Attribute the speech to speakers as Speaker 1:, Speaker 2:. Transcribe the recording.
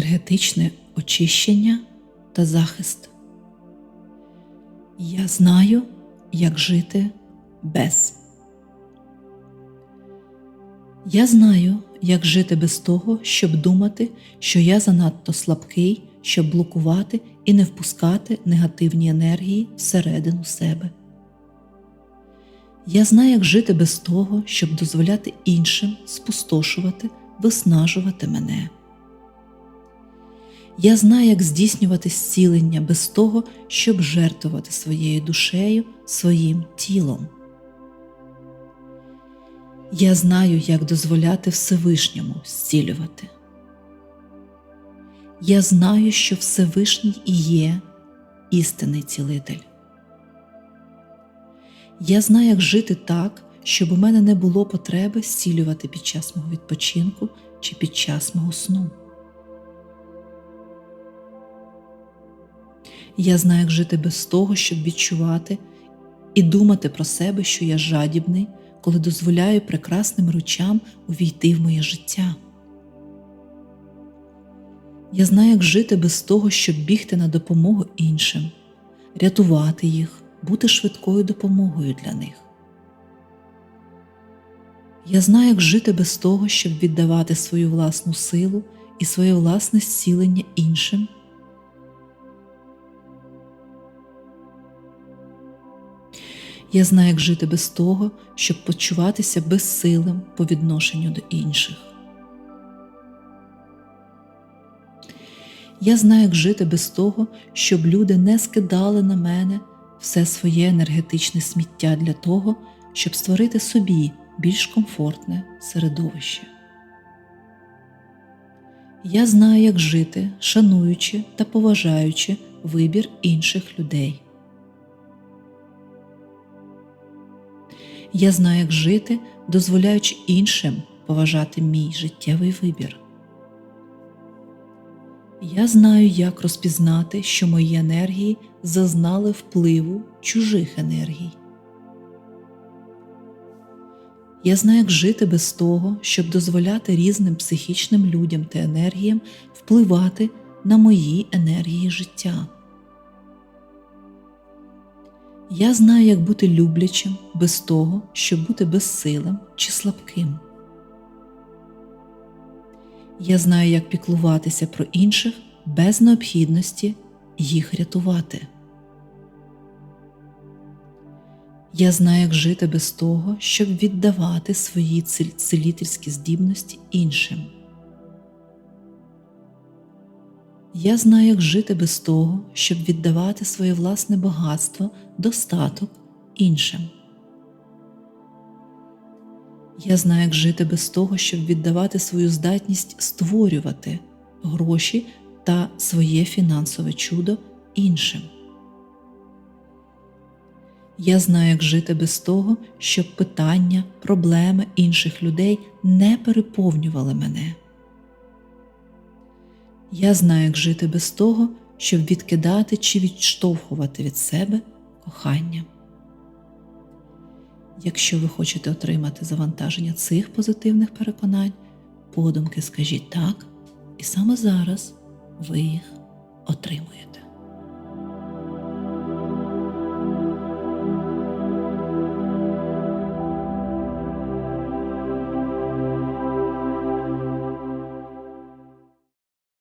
Speaker 1: енергетичне очищення та захист. Я знаю, як жити без. Я знаю, як жити без того, щоб думати, що я занадто слабкий, щоб блокувати і не впускати негативні енергії всередину себе. Я знаю, як жити без того, щоб дозволяти іншим спустошувати, виснажувати мене. Я знаю, як здійснювати зцілення без того, щоб жертвувати своєю душею, своїм тілом. Я знаю, як дозволяти Всевишньому зцілювати. Я знаю, що Всевишній і є істинний цілитель. Я знаю, як жити так, щоб у мене не було потреби зцілювати під час мого відпочинку чи під час мого сну. Я знаю, як жити без того, щоб відчувати і думати про себе, що я жадібний, коли дозволяю прекрасним ручам увійти в моє життя. Я знаю, як жити без того, щоб бігти на допомогу іншим, рятувати їх, бути швидкою допомогою для них. Я знаю, як жити без того, щоб віддавати свою власну силу і своє власне зцілення іншим. Я знаю, як жити без того, щоб почуватися безсилим по відношенню до інших. Я знаю, як жити без того, щоб люди не скидали на мене все своє енергетичне сміття для того, щоб створити собі більш комфортне середовище. Я знаю, як жити, шануючи та поважаючи вибір інших людей. Я знаю, як жити, дозволяючи іншим поважати мій життєвий вибір. Я знаю, як розпізнати, що мої енергії зазнали впливу чужих енергій. Я знаю, як жити без того, щоб дозволяти різним психічним людям та енергіям впливати на мої енергії життя. Я знаю, як бути люблячим без того, щоб бути безсилим чи слабким. Я знаю, як піклуватися про інших без необхідності їх рятувати. Я знаю, як жити без того, щоб віддавати свої цілительські здібності іншим. Я знаю, як жити без того, щоб віддавати своє власне багатство, достаток іншим. Я знаю, як жити без того, щоб віддавати свою здатність створювати гроші та своє фінансове чудо іншим. Я знаю, як жити без того, щоб питання, проблеми інших людей не переповнювали мене. Я знаю, як жити без того, щоб відкидати чи відштовхувати від себе кохання. Якщо ви хочете отримати завантаження цих позитивних переконань, подумки скажіть так, і саме зараз ви їх отримуєте.